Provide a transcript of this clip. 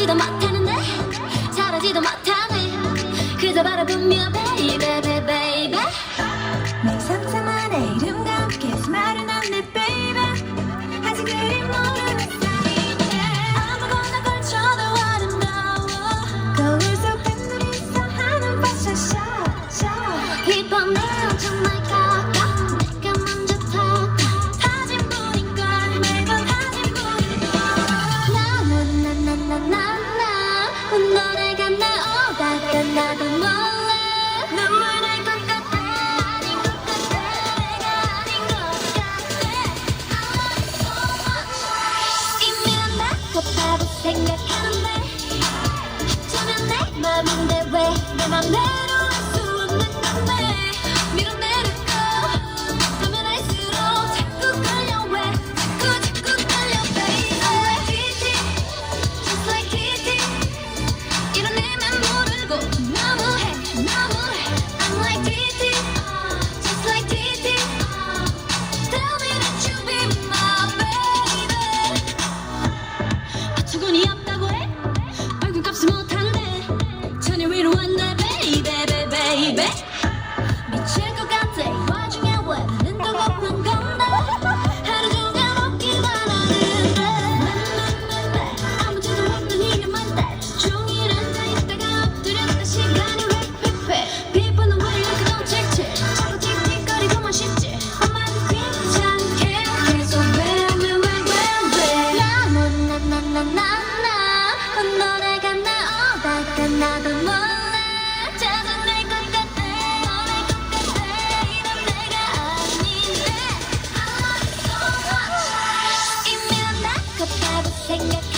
하지도 못하는데 잘하지도 못하네. 그저 바라보며 베이베베 나도 몰라. 눈물 날것 같아. 아닌 것 같아. 내가 아닌 것 같아. I love you 이면 나답하고 생각하는데 어쩌면 내 맘인데 왜내 맘대로 슬픈 노래가 나오다가 나도 몰라. 자주 날것 같아. 너를 것 같아. 이런 내가 아닌데. I love you so 생각